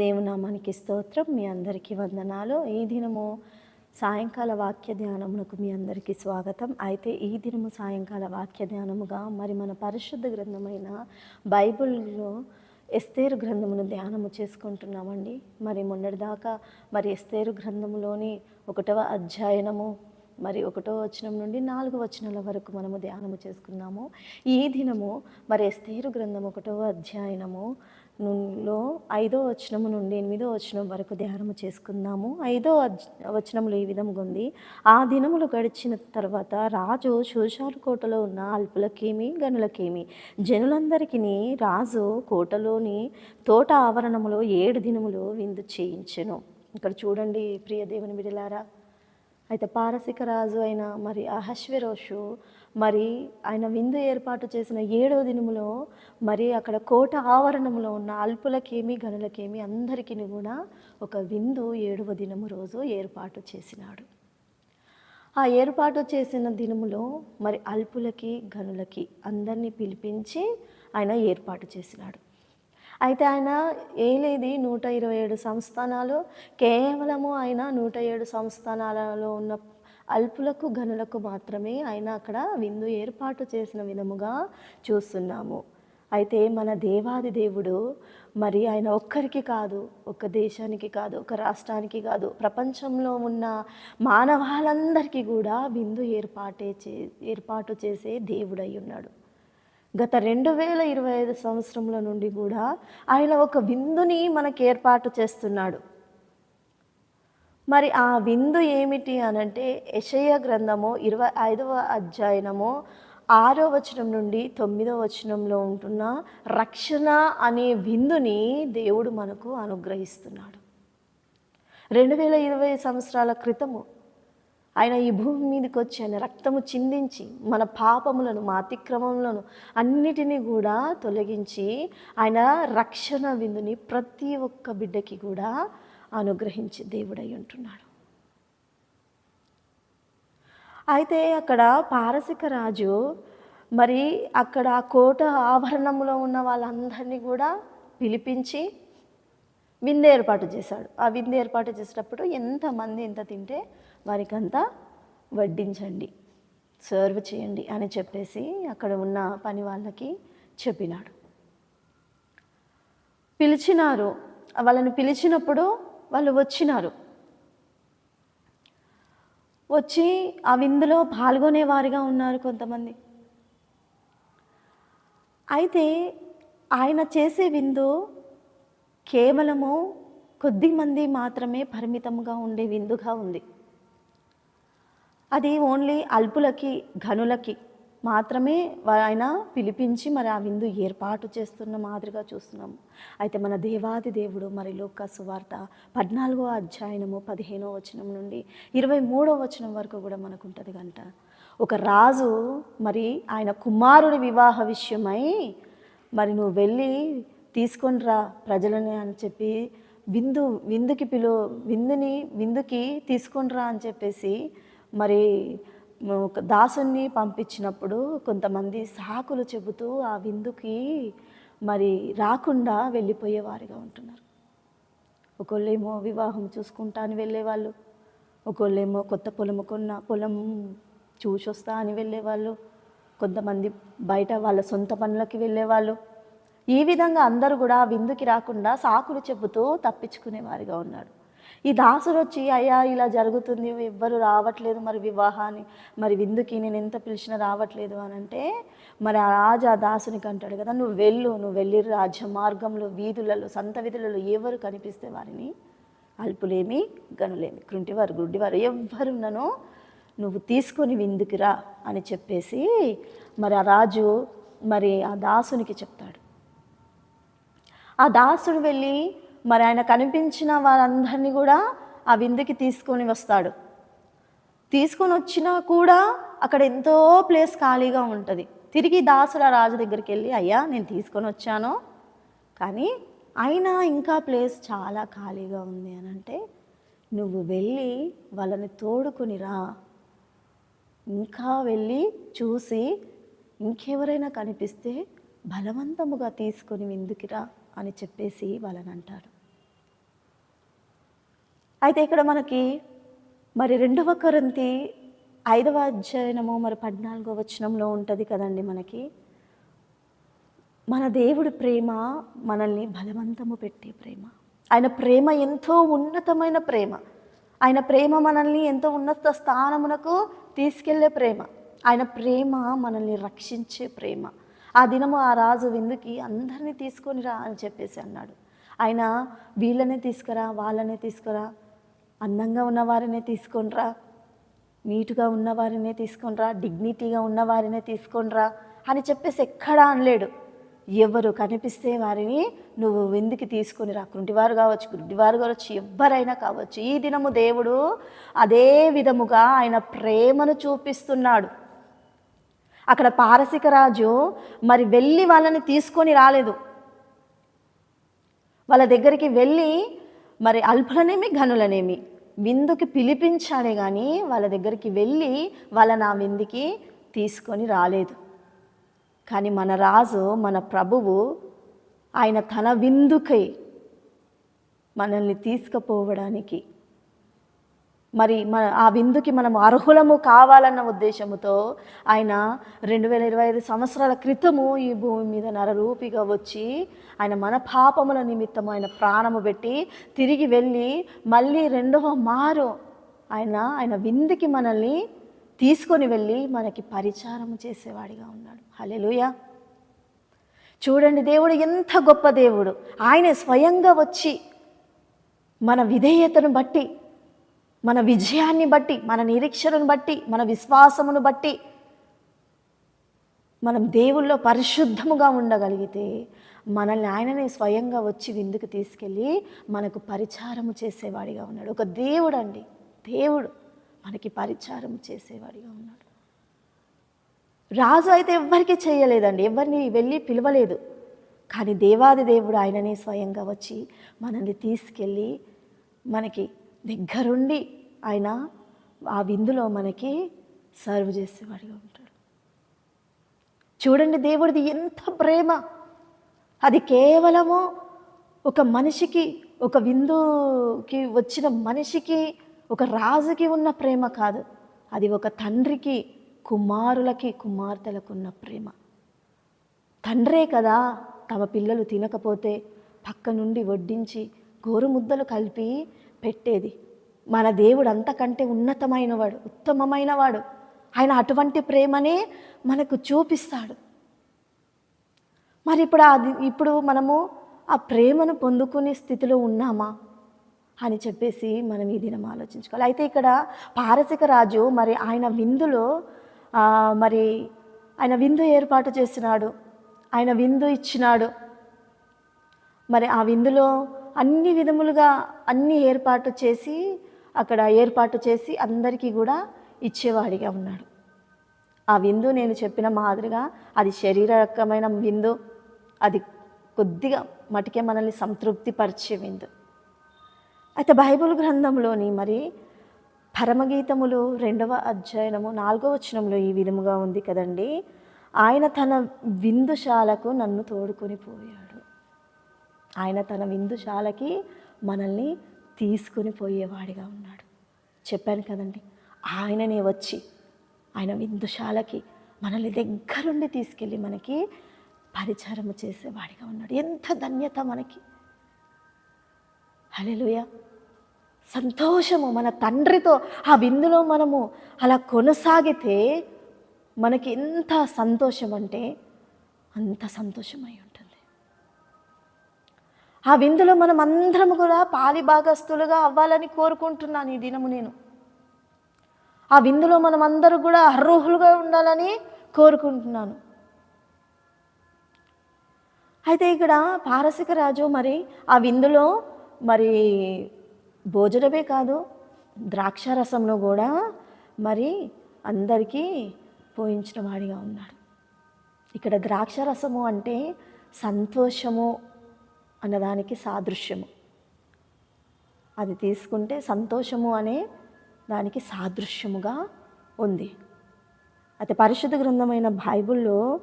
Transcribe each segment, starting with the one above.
దేవునామానికి స్తోత్రం. మీ అందరికీ వందనాలు. ఈ దినము సాయంకాల వాక్య ధ్యానమునకు మీ అందరికీ స్వాగతం. అయితే ఈ దినము సాయంకాల వాక్య ధ్యానముగా మరి మన పరిశుద్ధ గ్రంథమైన బైబిల్లో ఎస్తేరు గ్రంథమును ధ్యానము చేసుకుంటున్నామండి. మరి మొన్నటిదాకా మరి ఎస్తేరు గ్రంథములోని ఒకటవ అధ్యయనము మరి ఒకటో వచనం నుండి నాలుగు వచనాల వరకు మనము ధ్యానము చేసుకున్నాము. ఈ దినము మరి ఎస్తేరు గ్రంథం ఒకటవ అధ్యాయనము లో ఐదో వచనము నుండి ఎనిమిదో వచనం వరకు ధ్యానము చేసుకుందాము. ఐదో వచనములు ఈ విధంగా ఉంది. ఆ దినములు గడిచిన తర్వాత రాజు శూషాలు కోటలో ఉన్న అల్పులకేమి గనులకేమి? జనులందరికీ రాజు కోటలోని తోట ఆవరణములో ఏడు దినములు విందు చేయించెను. ఇక్కడ చూడండి ప్రియ దేవుని బిడలారా అయితే పారసిక రాజు అయిన మరి అహశ్వరోషు మరి ఆయన విందు ఏర్పాటు చేసిన ఏడో దినములో మరి అక్కడ కోట ఆవరణములో ఉన్న అల్పులకేమి గనులకేమి అందరికీ కూడా ఒక విందు ఏడవ దినము రోజు ఏర్పాటు చేసినాడు. ఆ ఏర్పాటు చేసిన దినములో మరి అల్పులకి గనులకి అందరినీ పిలిపించి ఆయన ఏర్పాటు చేసినాడు. అయితే ఆయన ఏలేది నూట ఇరవై ఏడు సంస్థానాలు? కేవలము ఆయన నూట ఏడు సంస్థానాలలో ఉన్న అల్పులకు గనులకు మాత్రమే ఆయన అక్కడ విందు ఏర్పాటు చేసిన విధముగా చూస్తున్నాము. అయితే మన దేవాది దేవుడు మరి ఆయన ఒక్కరికి కాదు ఒక దేశానికి కాదు ఒక రాష్ట్రానికి కాదు ప్రపంచంలో ఉన్న మానవాళందరికీ కూడా విందు ఏర్పాటే చే ఏర్పాటు చేసే దేవుడై ఉన్నాడు. గత రెండు వేల ఇరవై ఐదు సంవత్సరంలో నుండి కూడా ఆయన ఒక విందుని మనకు ఏర్పాటు చేస్తున్నాడు. మరి ఆ విందు ఏమిటి అనంటే యషయ గ్రంథము ఇరవై ఐదవ అధ్యాయనము ఆరో వచనం నుండి తొమ్మిదో వచనంలో ఉంటున్న రక్షణ అనే విందుని దేవుడు మనకు అనుగ్రహిస్తున్నాడు. రెండు వేల ఇరవై సంవత్సరాల క్రితము ఆయన ఈ భూమి మీదకి వచ్చి ఆయన రక్తము చిందించి మన పాపములను మా అతిక్రమములను అన్నిటినీ కూడా తొలగించి ఆయన రక్షణ విందుని ప్రతి ఒక్క బిడ్డకి కూడా అనుగ్రహించి దేవుడై ఉంటున్నాడు. అయితే అక్కడ పారసిక రాజు మరి అక్కడ కోట ఆభరణంలో ఉన్న వాళ్ళందరినీ కూడా పిలిపించి విందు ఏర్పాటు చేశాడు. ఆ విందు ఏర్పాటు చేసేటప్పుడు ఎంతమంది ఎంత తింటే వారికి అంతా వడ్డించండి సర్వ్ చేయండి అని చెప్పేసి అక్కడ ఉన్న పని వాళ్ళకి చెప్పినాడు. పిలిచినారు. వాళ్ళని పిలిచినప్పుడు వాళ్ళు వచ్చినారు. వచ్చి ఆ విందులో పాల్గొనేవారిగా ఉన్నారు కొంతమంది. అయితే ఆయన చేసే విందు కేవలము కొద్ది మంది మాత్రమే పరిమితంగా ఉండే విందుగా ఉంది. అది ఓన్లీ అల్పులకి ఘనులకి మాత్రమే ఆయన పిలిపించి మరి ఆ విందు ఏర్పాటు చేస్తున్న మాదిరిగా చూస్తున్నాము అయితే మన దేవాది దేవుడు మరి లోక సువార్త పద్నాలుగో అధ్యాయనము పదిహేనో వచనం నుండి ఇరవై మూడో వచనం వరకు కూడా మనకు ఉంటుంది కంట ఒక రాజు మరి ఆయన కుమారుడి వివాహ విషయమై మరి నువ్వు వెళ్ళి తీసుకొని రా ప్రజలని అని చెప్పి విందు విందుకి పిలు విందుని విందుకి తీసుకొని రా అని చెప్పేసి మరి ఒక దాసుని పంపించినప్పుడు కొంతమంది సాకులు చెబుతూ ఆ విందుకి మరి రాకుండా వెళ్ళిపోయేవారిగా ఉంటున్నారు. ఒకళ్ళేమో వివాహం చూసుకుంటా అని వెళ్ళేవాళ్ళు ఒకళ్ళేమో కొత్త పొలం కొన్న పొలం చూసొస్తా అని వెళ్ళేవాళ్ళు కొంతమంది బయట వాళ్ళ సొంత పనులకి వెళ్ళేవాళ్ళు. ఈ విధంగా అందరూ కూడా ఆ విందుకి రాకుండా సాకులు చెబుతూ తప్పించుకునేవారిగా ఉన్నాడు ఈ దాసుడు వచ్చి అయ్యా ఇలా జరుగుతుంది ఎవ్వరు రావట్లేదు మరి వివాహాన్ని. మరి విందుకి నేను ఎంత పిలిచినా రావట్లేదు అని అంటే మరి ఆ రాజు ఆ దాసునికి అంటాడు కదా నువ్వు వెళ్ళు నువ్వు వెళ్ళి రాజ్య మార్గంలో వీధులలో సంత వీధులలో ఎవరు కనిపిస్తే వారిని అల్పులేమి గనులేమి కృంటివారు గుడ్డివారు ఎవ్వరున్ననో నువ్వు తీసుకొని విందుకి రా అని చెప్పేసి మరి ఆ రాజు మరి ఆ దాసునికి చెప్తాడు. ఆ దాసుడు వెళ్ళి మరి ఆయన కనిపించిన వారందరినీ కూడా ఆ విందుకి తీసుకొని వస్తాడు. తీసుకొని వచ్చినా కూడా అక్కడ ఎంతో ప్లేస్ ఖాళీగా ఉంటుంది. తిరిగి దాసుడు ఆ రాజు దగ్గరికి వెళ్ళి అయ్యా నేను తీసుకొని వచ్చాను. కానీ అయినా ఇంకా ప్లేస్ చాలా ఖాళీగా ఉంది అని అంటే నువ్వు వెళ్ళి వాళ్ళని తోడుకుని రా. ఇంకా వెళ్ళి చూసి ఇంకెవరైనా కనిపిస్తే బలవంతముగా తీసుకొని విందుకిరా అని చెప్పేసి వాళ్ళని అంటారు. అయితే ఇక్కడ మనకి మరి రెండవ కొరంతి ఐదవ అధ్యయనము మరి పద్నాలుగో వచనంలో ఉంటుంది కదండి మనకి. మన దేవుడి ప్రేమ మనల్ని బలవంతము పెట్టే ప్రేమ. ఆయన ప్రేమ ఎంతో ఉన్నతమైన ప్రేమ. ఆయన ప్రేమ మనల్ని ఎంతో ఉన్నత స్థానమునకు తీసుకెళ్ళే ప్రేమ. ఆయన ప్రేమ మనల్ని రక్షించే ప్రేమ. ఆ దినము ఆ రాజు విందుకి అందరినీ తీసుకొని రా అని చెప్పేసి అన్నాడు. ఆయన వీళ్ళనే తీసుకురా వాళ్ళనే తీసుకురా అందంగా ఉన్నవారినే తీసుకొనిరా నీటుగా ఉన్నవారినే తీసుకొనిరా డిగ్నిటీగా ఉన్నవారినే తీసుకొనిరా అని చెప్పేసి ఎక్కడా అనలేడు. ఎవరు కనిపిస్తే వారిని నువ్వు విందుకి తీసుకొని రా కుంటివారు కావచ్చు గుడ్డివారు కావచ్చు ఎవరైనా కావచ్చు ఈ దినము దేవుడు అదే విధముగా ఆయన ప్రేమను చూపిస్తున్నాడు. అక్కడ పారసిక రాజు మరి వెళ్ళి వాళ్ళని తీసుకొని రాలేదు. వాళ్ళ దగ్గరికి వెళ్ళి మరి అల్పులనేమి ఘనులనేమి. విందుకి పిలిపించాడే కానీ వాళ్ళ దగ్గరికి వెళ్ళి వాళ్ళ నా విందుకి తీసుకొని రాలేదు. కానీ మన రాజు మన ప్రభువు ఆయన తన విందుకై మనల్ని తీసుకుపోవడానికి మరి మన ఆ విందుకి మనం అర్హులము కావాలన్న ఉద్దేశముతో ఆయన రెండు వేల ఇరవై ఐదు సంవత్సరాల క్రితము ఈ భూమి మీద నరరూపిగా వచ్చి ఆయన మన పాపముల నిమిత్తము ఆయన ప్రాణము పెట్టి తిరిగి వెళ్ళి మళ్ళీ రెండవ మారు ఆయన ఆయన విందుకి మనల్ని తీసుకొని వెళ్ళి మనకి పరిచారం చేసేవాడిగా ఉన్నాడు. హలెలుయ చూడండి దేవుడు ఎంత గొప్ప దేవుడు. ఆయన స్వయంగా వచ్చి మన విధేయతను బట్టి మన విజయాన్ని బట్టి మన నిరీక్షణను బట్టి మన విశ్వాసమును బట్టి మనం దేవుల్లో పరిశుద్ధముగా ఉండగలిగితే మనల్ని ఆయననే స్వయంగా వచ్చి విందుకు తీసుకెళ్ళి మనకు పరిచారము చేసేవాడిగా ఉన్నాడు. ఒక దేవుడు అండి దేవుడు మనకి పరిచారం చేసేవాడిగా ఉన్నాడు. రాజు అయితే ఎవ్వరికి చేయలేదండి. ఎవరిని వెళ్ళి పిలవలేదు. కానీ దేవాది దేవుడు ఆయననే స్వయంగా వచ్చి మనల్ని తీసుకెళ్ళి మనకి దగ్గరుండి ఆయన ఆ విందులో మనకి సర్వ్ చేసేవాడిగా ఉంటాడు. చూడండి దేవుడిది ఎంత ప్రేమ. అది కేవలము ఒక మనిషికి ఒక విందుకి వచ్చిన మనిషికి ఒక రాజుకి ఉన్న ప్రేమ కాదు. అది ఒక తండ్రికి కుమారులకి కుమార్తెలకు ఉన్న ప్రేమ. తండ్రే కదా తమ పిల్లలు తినకపోతే పక్క నుండి వడ్డించి గోరుముద్దలు కలిపి పెట్టేది. మన దేవుడు అంతకంటే ఉన్నతమైన వాడు ఉత్తమమైన వాడు ఆయన అటువంటి ప్రేమనే మనకు చూపిస్తాడు. మరి ఇప్పుడు అది ఇప్పుడు మనము ఆ ప్రేమను పొందుకునే స్థితిలో ఉన్నామా అని చెప్పేసి మనం ఈ దినం ఆలోచించుకోవాలి. అయితే ఇక్కడ పారసిక రాజు మరి ఆయన విందులో మరి ఆయన విందు ఏర్పాటు చేసినాడు ఆయన విందు ఇచ్చినాడు. మరి ఆ విందులో అన్ని విధములుగా అన్ని ఏర్పాటు చేసి అక్కడ ఏర్పాటు చేసి అందరికీ కూడా ఇచ్చేవాడిగా ఉన్నాడు. ఆ విందు నేను చెప్పిన మాదిరిగా అది శరీరకమైన విందు. అది కొద్దిగా మటుకే మనల్ని సంతృప్తిపరిచే విందు. అయితే బైబిల్ గ్రంథంలోని మరి పరమగీతములు రెండవ అధ్యయనము నాలుగవ వచనంలో ఈ విధముగా ఉంది కదండి. ఆయన తన విందుశాలకు నన్ను తోడుకొని పోయాడు. ఆయన తన విందుశాలకి మనల్ని తీసుకొని పోయేవాడిగా ఉన్నాడు. చెప్పాను కదండి ఆయననే వచ్చి ఆయన విందుశాలకి మనల్ని దగ్గరుండి తీసుకెళ్ళి మనకి పరిచారము చేసేవాడిగా ఉన్నాడు. ఎంత ధన్యత మనకి. హలెలుయ సంతోషము మన తండ్రితో ఆ విందులో మనము అలా కొనసాగితే మనకి ఎంత సంతోషం అంటే అంత సంతోషమై ఆ విందులో మనం అందరం కూడా పాలిభాగస్తులుగా అవ్వాలని కోరుకుంటున్నాను ఈ దినము నేను. ఆ విందులో మనం అందరూ కూడా అర్హులుగా ఉండాలని కోరుకుంటున్నాను. అయితే ఇక్కడ పారసిక రాజు మరి ఆ విందులో మరి భోజనమే కాదు ద్రాక్షారసంలో కూడా మరి అందరికీ పోయించిన వాడిగా ఉన్నాడు. ఇక్కడ ద్రాక్షారసము అంటే సంతోషము అన్నదానికి సాదృశ్యము. అది తీసుకుంటే సంతోషము అనే దానికి సాదృశ్యముగా ఉంది. అయితే పరిశుద్ధ గ్రంథమైన బైబిల్లో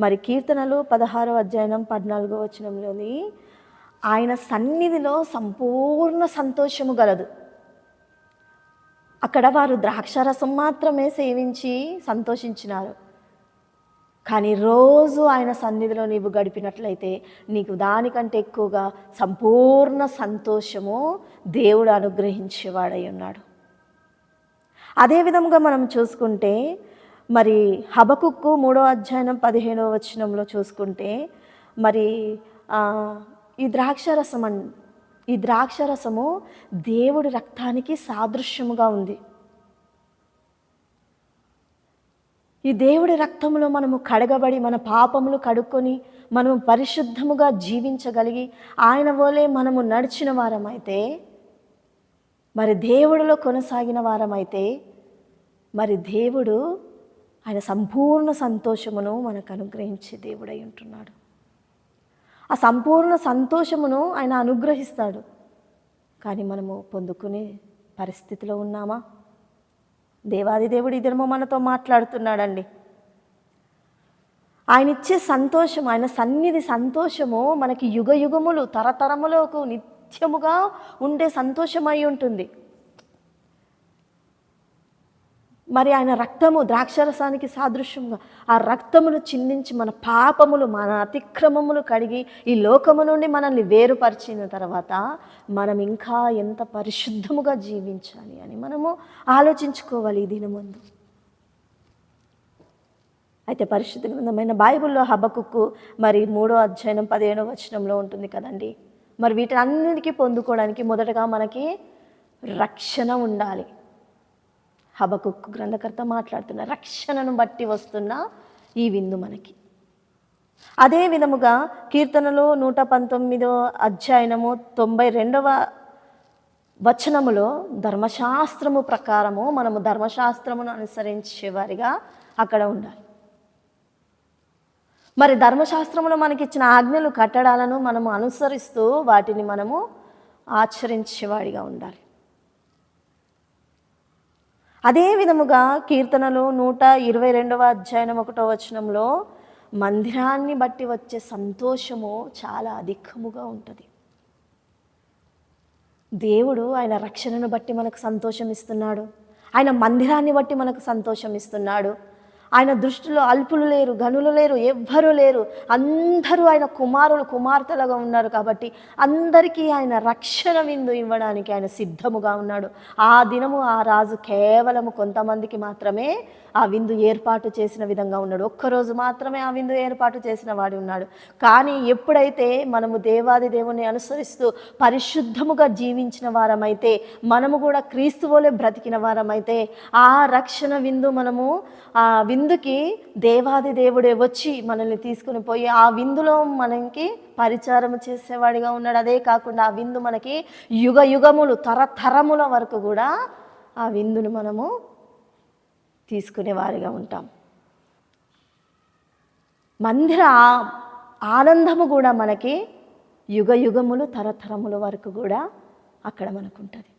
మరి కీర్తనలు పదహారో అధ్యయనం పద్నాలుగో వచనంలోని ఆయన సన్నిధిలో సంపూర్ణ సంతోషము గలదు. అక్కడ వారు ద్రాక్షారసం మాత్రమే సేవించి సంతోషించినారు. కానీ రోజు ఆయన సన్నిధిలో నీవు గడిపినట్లయితే నీకు దానికంటే ఎక్కువగా సంపూర్ణ సంతోషము దేవుడు అనుగ్రహించేవాడై ఉన్నాడు. అదేవిధంగా మనం చూసుకుంటే మరి హబకుక్కు మూడో అధ్యాయం పదిహేనవ వచనంలో చూసుకుంటే మరి ఈ ద్రాక్షరసం అన్ ఈ ద్రాక్షరసము దేవుడి రక్తానికి సాదృశ్యముగా ఉంది. ఈ దేవుడి రక్తంలో మనము కడగబడి మన పాపములు కడుక్కొని మనము పరిశుద్ధముగా జీవించగలిగి ఆయన వలే మనము నడిచిన వారమైతే మరి దేవుడిలో కొనసాగిన వారమైతే మరి దేవుడు ఆయన సంపూర్ణ సంతోషమును మనకు అనుగ్రహించే దేవుడై ఉంటున్నాడు. ఆ సంపూర్ణ సంతోషమును ఆయన అనుగ్రహిస్తాడు. కానీ మనము పొందుకునే పరిస్థితిలో ఉన్నామా? దేవాది దేవుడు ఈ దినము మనతో మాట్లాడుతున్నాడండి. ఆయన ఇచ్చే సంతోషం ఆయన సన్నిధి సంతోషము మనకి యుగ యుగములు తరతరములకు నిత్యముగా ఉండే సంతోషమై ఉంటుంది. మరి ఆయన రక్తము ద్రాక్షరసానికి సాదృశ్యంగా ఆ రక్తమును చిందించి మన పాపములు మన అతిక్రమములు కడిగి ఈ లోకము నుండి మనల్ని వేరుపరిచిన తర్వాత మనం ఇంకా ఎంత పరిశుద్ధముగా జీవించాలి అని మనము ఆలోచించుకోవాలి ఈ దినముందు అయితే పరిశుద్ధ గ్రంథమైన బైబిల్లో హబకుక్కు మరి మూడో అధ్యయనం పదిహేనో వచనంలో ఉంటుంది కదండి. మరి వీటన్నిటికీ పొందుకోవడానికి మొదటగా మనకి రక్షణ ఉండాలి. హబకుక్కు గ్రంథకర్త మాట్లాడుతున్న రక్షణను బట్టి వస్తున్న ఈ విందు మనకి. అదే విధముగా కీర్తనలో నూట పంతొమ్మిదో అధ్యయనము తొంభై రెండవ వచనములో ధర్మశాస్త్రము ప్రకారము మనము ధర్మశాస్త్రమును అనుసరించే వారిగా అక్కడ ఉండాలి. మరి ధర్మశాస్త్రములో మనకిచ్చిన ఆజ్ఞలు కట్టడాలను మనము అనుసరిస్తూ వాటిని మనము ఆచరించేవాడిగా ఉండాలి. అదే విధముగా కీర్తనలు నూట ఇరవై రెండవ అధ్యాయం ఒకటో వచనంలో మందిరాన్ని బట్టి వచ్చే సంతోషము చాలా అధికముగా ఉంటుంది. దేవుడు ఆయన రక్షణను బట్టి మనకు సంతోషం ఇస్తున్నాడు. ఆయన మందిరాన్ని బట్టి మనకు సంతోషం ఇస్తున్నాడు. ఆయన దృష్టిలో అల్పులు లేరు గనులు లేరు ఎవ్వరూ లేరు. అందరూ ఆయన కుమారులు కుమార్తెలుగా ఉన్నారు కాబట్టి అందరికీ ఆయన రక్షణ విందు ఇవ్వడానికి ఆయన సిద్ధముగా ఉన్నాడు. ఆ దినము ఆ రాజు కేవలము కొంతమందికి మాత్రమే ఆ విందు ఏర్పాటు చేసిన విధంగా ఉన్నాడు. ఒక్కరోజు మాత్రమే ఆ విందు ఏర్పాటు చేసిన వాడు ఉన్నాడు. కానీ ఎప్పుడైతే మనము దేవాది దేవుని అనుసరిస్తూ పరిశుద్ధముగా జీవించిన వారమైతే మనము కూడా క్రీస్తువులే బ్రతికిన వారమైతే ఆ రక్షణ విందు మనము ఆ విందుకి దేవాది దేవుడే వచ్చి మనల్ని తీసుకుని పోయి ఆ విందులో మనకి పరిచారం చేసేవాడిగా ఉన్నాడు. అదే కాకుండా ఆ విందు మనకి యుగ యుగములు తరతరముల వరకు కూడా ఆ విందును మనము తీసుకునేవారిగా ఉంటాం. మందిర ఆనందము కూడా మనకి యుగ యుగములు తరతరముల వరకు కూడా అక్కడ మనకు ఉంటుంది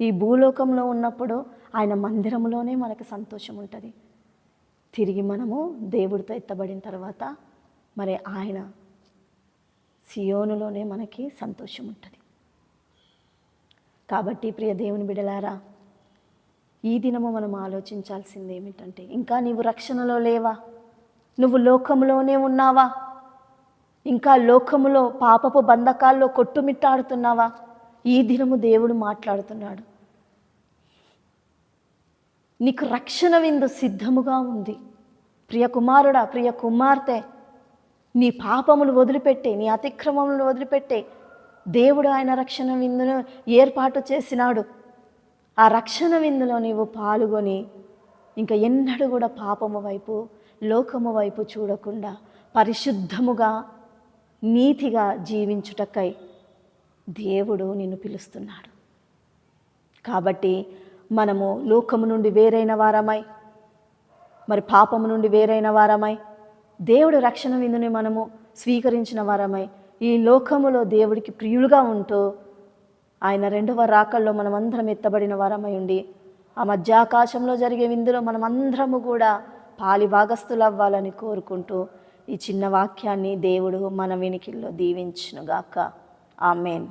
ఈ భూలోకంలో ఉన్నప్పుడు ఆయన మందిరంలోనే మనకు సంతోషం ఉంటుంది తిరిగి మనము దేవుడితో ఎత్తబడిన తర్వాత మరి ఆయన సియోనులోనే మనకి సంతోషం ఉంటుంది. కాబట్టి ప్రియ దేవుని బిడలారా ఈ దినము మనం ఆలోచించాల్సింది ఏమిటంటే ఇంకా నీవు రక్షణలో లేవా? నువ్వు లోకంలోనే ఉన్నావా? ఇంకా లోకములో పాపపు బంధకాల్లో కొట్టుమిట్టాడుతున్నావా? ఈ దినము దేవుడు మాట్లాడుతున్నాడు. నీకు రక్షణ విందు సిద్ధముగా ఉంది. ప్రియ కుమారుడా ప్రియ కుమార్తె నీ పాపములు వదిలిపెట్టే నీ అతిక్రమములు వదిలిపెట్టే దేవుడు ఆయన రక్షణ విందును ఏర్పాటు చేసినాడు. ఆ రక్షణ విందులో నీవు పాల్గొని ఇంకా ఎన్నడూ కూడా పాపము వైపు లోకము వైపు చూడకుండా పరిశుద్ధముగా నీతిగా జీవించుటకై దేవుడు నిన్ను పిలుస్తున్నాడు. కాబట్టి మనము లోకము నుండి వేరైన వారమై మరి పాపము నుండి వేరైన వారమై దేవుడు రక్షణ విందుని మనము స్వీకరించిన వారమై ఈ లోకములో దేవుడికి ప్రియులుగా ఉంటూ ఆయన రెండవ రాకల్లో మనమందరం ఎత్తబడిన వారమై ఉండి ఆ మధ్యాకాశంలో జరిగే విందులో మనమందరము కూడా పాలి భాగస్థులు అవ్వాలని కోరుకుంటూ ఈ చిన్న వాక్యాన్ని దేవుడు మన వెనికిల్లో దీవించునుగాక. ఆమెన్.